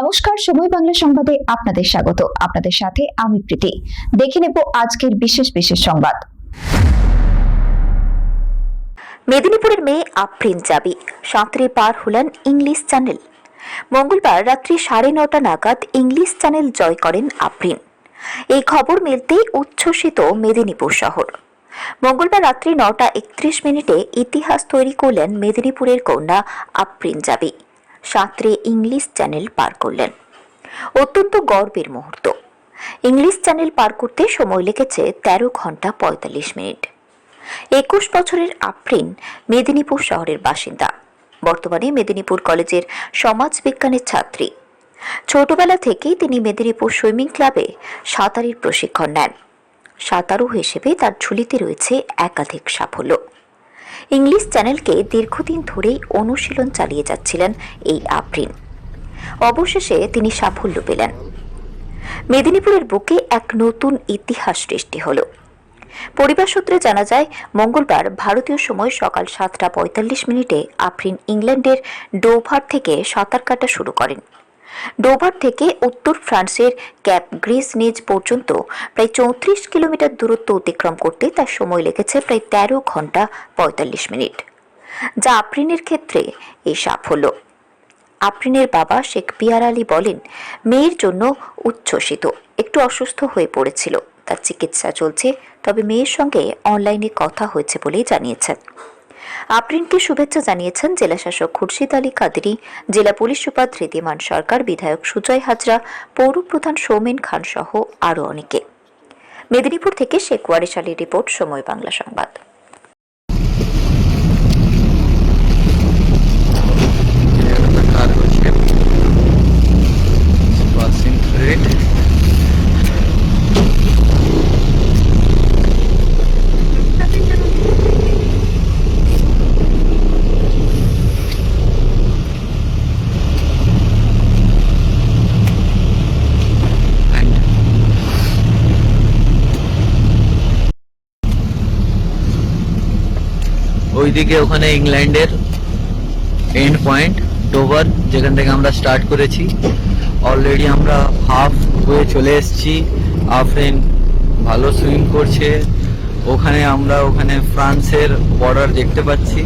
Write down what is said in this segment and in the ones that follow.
নমস্কার, সময় বাংলা সংবাদে আপনাদের স্বাগত। আপনাদের সাথে আমি প্রীতি। দেখে নেব আজকের বিশেষ বিশেষ সংবাদ। মেদিনীপুরের মেয়ে আফরিন জাবি সাঁতরে পার হলেন ইংলিশ চ্যানেল। মঙ্গলবার রাত্রি সাড়ে নটা নাগাদ ইংলিশ চ্যানেল জয় করেন আফরিন। এই খবর মিলতেই উচ্ছ্বসিত মেদিনীপুর শহর। মঙ্গলবার রাত্রি নটা একত্রিশ মিনিটে ইতিহাস তৈরি করলেন মেদিনীপুরের কন্যা আফরিন জাবি। সাঁতরে ইংলিশ চ্যানেল পার করলেন। অত্যন্ত গর্বের মুহূর্ত। ইংলিশ চ্যানেল পার করতে সময় লেগেছে তেরো ঘণ্টা পঁয়তাল্লিশ মিনিট। একুশ বছরের আফরিন মেদিনীপুর শহরের বাসিন্দা। বর্তমানে মেদিনীপুর কলেজের সমাজবিজ্ঞানের ছাত্রী। ছোটবেলা থেকেই তিনি মেদিনীপুর সুইমিং ক্লাবে সাঁতারের প্রশিক্ষণ নেন। সাঁতারু হিসেবে তার ঝুলিতে রয়েছে একাধিক সাফল্য। ইংলিশ চ্যানেলকে দীর্ঘদিন ধরেই অনুশীলন চালিয়ে যাচ্ছিলেন এই আফরিন। অবশেষে তিনি সাফল্য পেলেন। মেদিনীপুরের বুকে এক নতুন ইতিহাস সৃষ্টি হলো। পরিবার সূত্রে জানা যায়, মঙ্গলবার ভারতীয় সময় সকাল সাতটা পঁয়তাল্লিশ মিনিটে আফরিন ইংল্যান্ডের ডোভার থেকে সাঁতার কাটা শুরু করেন। ডোভার থেকে উত্তর ফ্রান্সের ক্যাপ গ্রিস নিজ পর্যন্ত প্রায় চৌত্রিশ কিলোমিটার দূরত্ব অতিক্রম করতে তার সময় লেগেছে প্রায় তেরো ঘণ্টা পঁয়তাল্লিশ মিনিট। যা আফরিনের ক্ষেত্রে এই সাফল্য। আফরিনের বাবা শেখ পিয়ার আলী বলেন, মেয়ের জন্য উচ্ছ্বসিত, একটু অসুস্থ হয়ে পড়েছিল। তার চিকিৎসা চলছে, তবে মেয়ের সঙ্গে অনলাইনে কথা হয়েছে বলেই জানিয়েছেন। আফরিনকে শুভেচ্ছা জানিয়েছেন জেলাশাসক খুরশিদ আলী কাদেরি, জেলা পুলিশ সুপার ধৃতিমান সরকার, বিধায়ক সুজয় হাজরা, পৌর প্রধান সৌমেন খান সহ আরও অনেকে। মেদিনীপুর থেকে শেখ ওয়ারিস আলীর রিপোর্ট, সময় বাংলা সংবাদ। ওইদিকে ওখানে ইংল্যান্ডের এন্ড পয়েন্ট ডোভার যেখান থেকে আমরা স্টার্ট করেছি। অলরেডি আমরা হাফ হয়ে চলে এসেছি। আফরিন ভালো সুইম করছে। ওখানে আমরা ওখানে ফ্রান্সের বর্ডার দেখতে পাচ্ছি।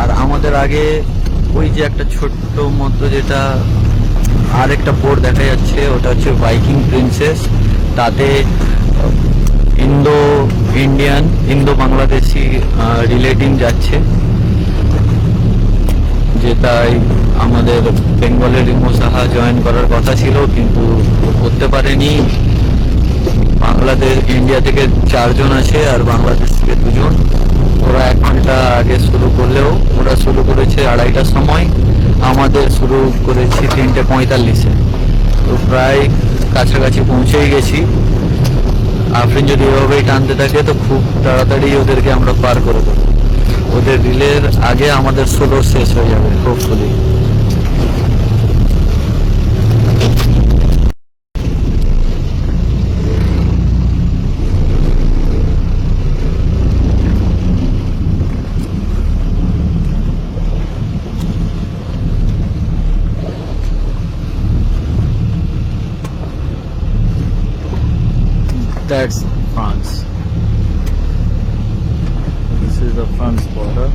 আর আমাদের আগে ওই যে একটা ছোট্ট মতো যেটা আর একটা বোর্ড দেখা যাচ্ছে, ওটা হচ্ছে বাইকিং প্রিন্সেস তাতে Indo Indian, Indo Bangladeshi relating যাচ্ছে। যেটাই আমাদের বেঙ্গলের রিমো সাহা জয়েন করার কথা ছিল, কিন্তু করতে পারেনি। বাংলাদেশ, ইন্ডিয়া থেকে চারজন আছে আর বাংলাদেশ থেকে দুজন। ওরা এক ঘণ্টা আগে শুরু করলেও, ওরা শুরু করেছে আড়াইটার সময়। আমাদের শুরু করেছি তিনটে পঁয়তাল্লিশে। তো প্রায় কাছাকাছি পৌঁছেই গেছি। আফরিন যদি এভাবেই টানতে থাকে, তো খুব তাড়াতাড়ি ওদেরকে আমরা পার করে দেবো। ওদের রিলের আগে আমাদের সোলো শেষ হয়ে যাবে hopefully That's France. This is the France border.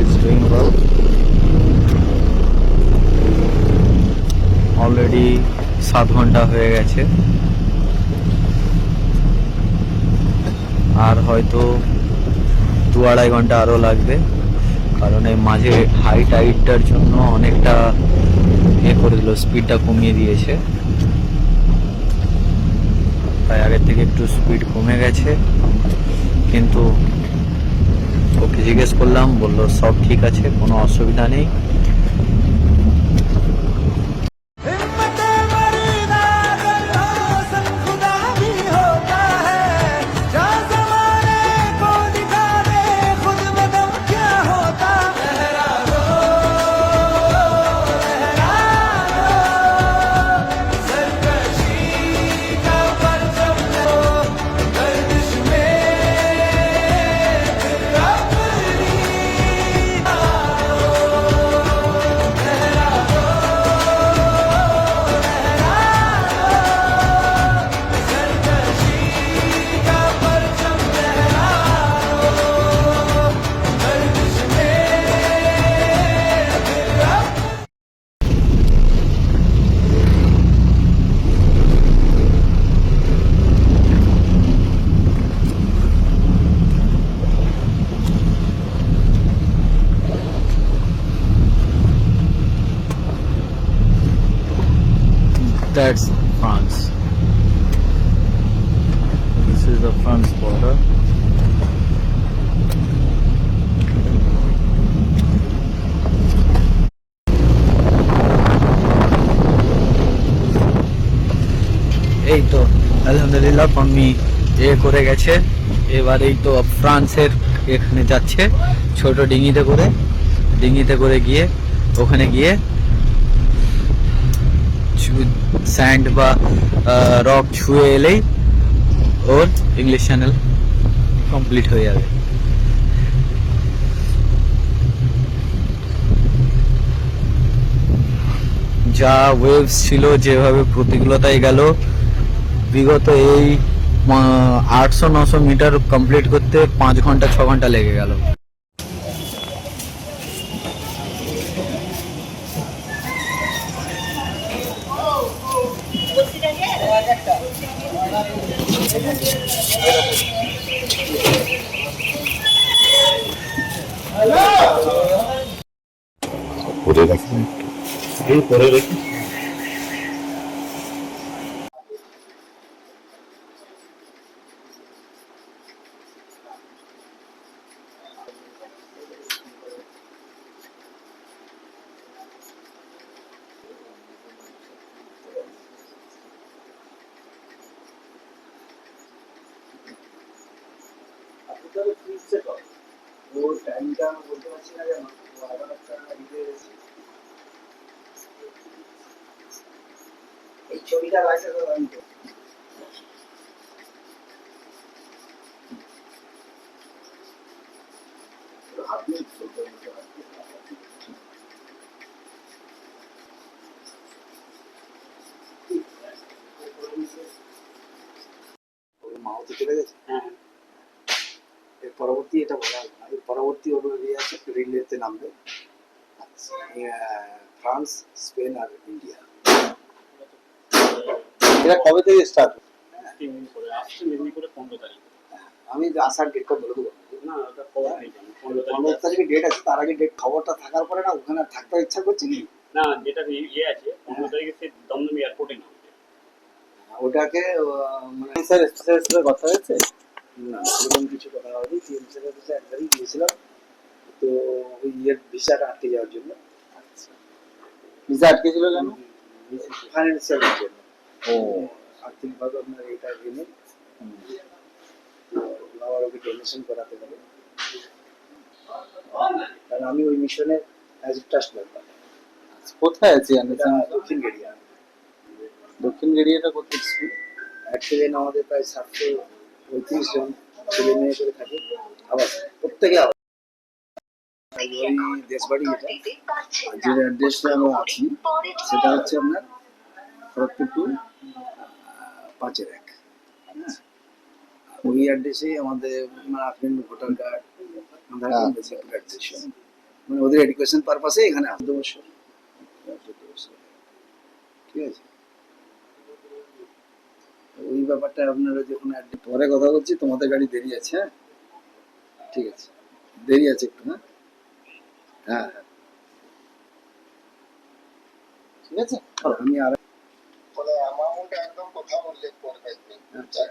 It's doing well. Already সাত ঘণ্টা হয়ে গেছে আর হয়তো দু আড়াই ঘণ্টা আরও লাগবে। কারণ এই মাঝে হাই টাইটটার জন্য অনেকটা ইয়ে করে দিল স্পিডটা কমিয়ে দিয়েছে। তাই আগের থেকে একটু স্পিড কমে গেছে। কিন্তু ওকে জিজ্ঞেস করলাম, বলল, সব ঠিক আছে? কোনো অসুবিধা নেই? That's France. This is the France border. এই তো, আলহামদুলিল্লাহ পাম্মি এ করে গেছে এবার এই তো ফ্রান্সের এখানে যাচ্ছে, ছোট ডিঙিতে করে ডিঙিতে করে গিয়ে, ওখানে গিয়ে স্যান্ড বা রক ছুঁয়ে এলেই ওর ইংলিশ চ্যানেল কমপ্লিট হয়ে যাবে। যা ওয়েভস ছিল, যেভাবে প্রতিকূলতায় গেল, বিগত এই আটশো নশো মিটার কমপ্লিট করতে পাঁচ ঘণ্টা, ছ ঘণ্টা লেগে গেল। 고래 같은 거. 고래 같은 করে রাখবেন একটু করে রেখে এই ছবিটা লাগছে তো আমি তো মাহতে চলে গেছে হ্যাঁ এর পরবর্তী এটা বলা না। এর পরবর্তী ইয়ে আছে রিলেতে নামবে। আচ্ছা, ফ্রান্স স্পেন আর ইন্ডিয়া। এটা কবে থেকে স্টার্ট পনেরো আমি আসার ডেটটা বলে দেবো। পনেরো তারিখে। ডেট আছে তার আগে ডেট খবরটা থাকার পরে না ওখানে থাকতে ইচ্ছা করছে কি না যেটা ইয়ে আছে পনেরো তারিখে সে দমদম এয়ারপোর্টে নামবে। ওটাকে মানে স্যার স্যার সাথে কথা হয়েছে? না সেরকম কিছু কথা হয়নি তিন সেটা কিছু একবারই গিয়েছিলাম তো ওই ইয়ের ভিসাটা আটকে যাওয়ার জন্য ভিসা আটকে ছিল কেন ফাইন্যান্সিয়াল জন্য ও আর্থিকভাবে আপনার এটা জেনে আবার ওকে ডোনেশন করাতে হবে কারণ আমি ওই মিশনের অ্যাজ ট্রাস্ট মেম্বার কোথায় আছে? এটা দক্ষিণ গেরিয়া দক্ষিণ গেরিয়াটা কোথায় অ্যাক্সিডেন্ট আমাদের প্রায় সাতশো পঁয়ত্রিশ জন ছেলে মেয়ে করে থাকে। আবার প্রত্যেকে আবার দেশবাড়ি এটা। যে অ্যাড্রেসটা আমরা আছি সেটা হচ্ছে আপনার খড়গপুর টু পাঁচের এক। হ্যাঁ। ওই অ্যাড্রেসে আমাদের মানে আপনার voter card Aadhaar card basic address মানে ওদের এডুকেশন পারপাসে এখানে চোদ্দ বছর ঠিক আছে? ওই ব্যাপারটা আপনারা যখন add- পরে কথা বলছি তোমাদের গাড়ি দেরি আছে হ্যাঁ? ঠিক আছে। দেরি আছে একটু হ্যাঁ? হ্যাঁ হ্যাঁ। ঠিক আছে? আমি আর অ্যামাউন্ট একদম কথা উল্লেখ করবে। আচ্ছা।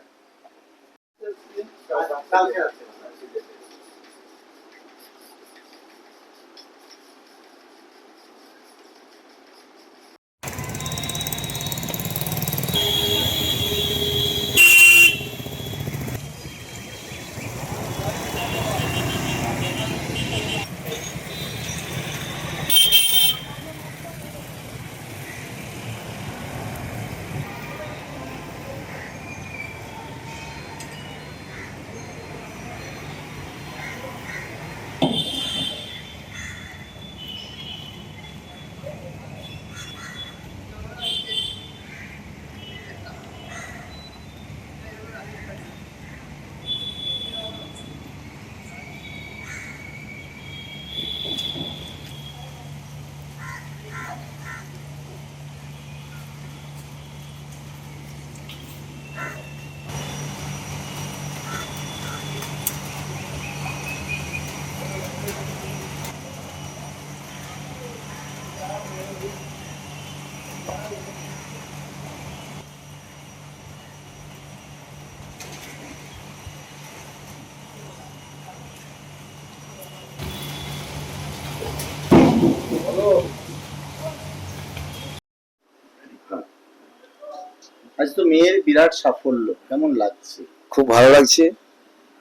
আজ তো মেয়ের বিরাট সাফল্য। কেমন লাগছে? খুব ভালো লাগছে।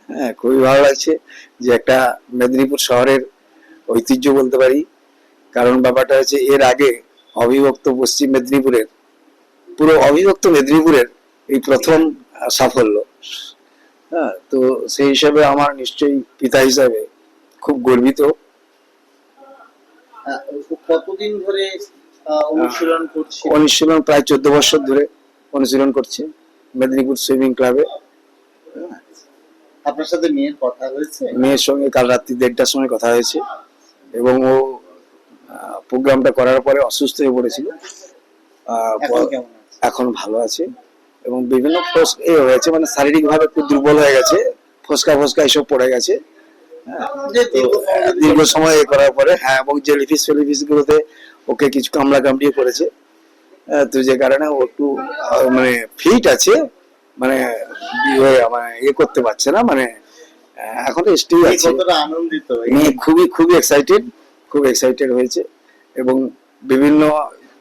হ্যাঁ খুবই ভালো লাগছে যে একটা মেদিনীপুর শহরের ঐতিহ্য বলতে পারি। কারণ ব্যাপারটা হচ্ছে এর আগে অবিভক্ত পশ্চিম মেদিনীপুরের পুরো অবিভক্ত মেদিনীপুরের এই প্রথম সাফল্য। হ্যাঁ তো সেই হিসাবে আমার নিশ্চয়ই পিতা হিসাবে খুব গর্বিত। কতদিন ধরে অনুশীলন করছে অনুশীলন প্রায় চোদ্দ বছর ধরে। অনুশীলন করছে মেদিনীপুর সুইমিং ক্লাবে। আপনার সাথে মেয়ের কথা হয়েছে? মেয়ের সঙ্গে কাল রাত্রি দেড়টার সময় কথা হয়েছে এবং ও প্রোগ্রামটা করার পরে অসুস্থ হয়ে পড়েছিল। এখন ভালো আছে এবং বিভিন্ন এ হয়েছে মানে শারীরিক ভাবে একটু দুর্বল হয়ে গেছে ফসকা ফসকা এসব পড়ে গেছে। হ্যাঁ, দীর্ঘ সময় দীর্ঘ সময় এ করার পরে হ্যাঁ এবং জেলিফিস ফেলিফিস গুলোতে ওকে কিছু কামড়া কামড়িয়ে করেছে। আহ, তো যে কারণে ও একটু মানে ফিট আছে মানে মানে ইয়ে করতে পারছে না মানে এখন স্টিল আছে। আনন্দিত? খুবই খুবই এক্সাইটেড খুব এক্সাইটেড হয়েছে এবং বিভিন্ন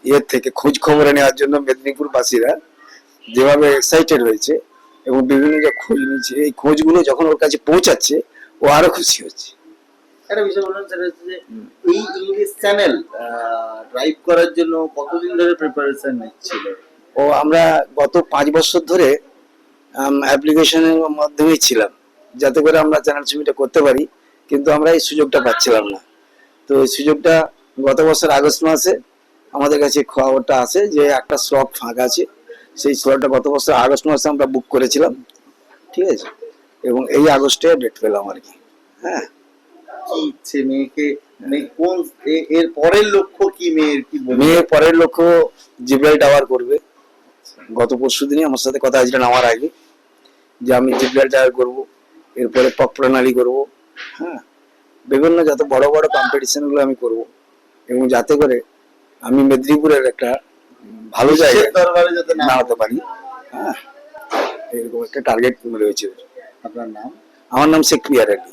ইয়ের থেকে খোঁজ খবরে নেওয়ার জন্য মেদিনীপুর বাসীরা যেভাবে এক্সাইটেড হয়েছে এবং বিভিন্ন যে খোঁজ নিচ্ছে এই খোঁজগুলো যখন ওর কাছে পৌঁছাচ্ছে ও আরও খুশি হচ্ছে। একটা বিষয় বললাম সেটা হচ্ছে যে এই ইংলিশ চ্যানেল ড্রাইভ করার জন্য কতদিন ধরে প্রিপারেশন নিচ্ছিল? ও আমরা গত পাঁচ বছর ধরে অ্যাপ্লিকেশনের মাধ্যমেই ছিলাম যাতে করে আমরা চ্যানেল ছবিটা করতে পারি কিন্তু আমরা এই সুযোগটা পাচ্ছিলাম না। তো এই সুযোগটা গত বছর আগস্ট মাসে আমাদের কাছে খবরটা আছে যে একটা স্লট ফাঁকা আছে সেই স্লটটা গত বছর আগস্ট মাসে আমরা বুক করেছিলাম ঠিক আছে? এবং এই আগস্টে ডেট পেলাম আর কি হ্যাঁ? কি ইচ্ছে মেয়েকে? মেয়ে কোন এর পরের লক্ষ্য কি মেয়ের কি বলবে? মেয়ে পরের লক্ষ্য জিব্রাইল টাওয়ার করবে। গত পরশু দিনই আমার সাথে কথা হয়েছিল নামার আগে যে আমি জিব্রাইল টাওয়ার করব এরপরে পক প্রণালী করব। হ্যাঁ বিভিন্ন যত বড় বড় কম্পিটিশনগুলো আমি করব এবং যাতে করে আমি মেদিনীপুরের একটা ভালো জায়গায় দাঁড়াতে পারি। হ্যাঁ এরকম একটা টার্গেট রয়েছে। আপনার নাম? আমার নাম শেখ পিয়ার আলী।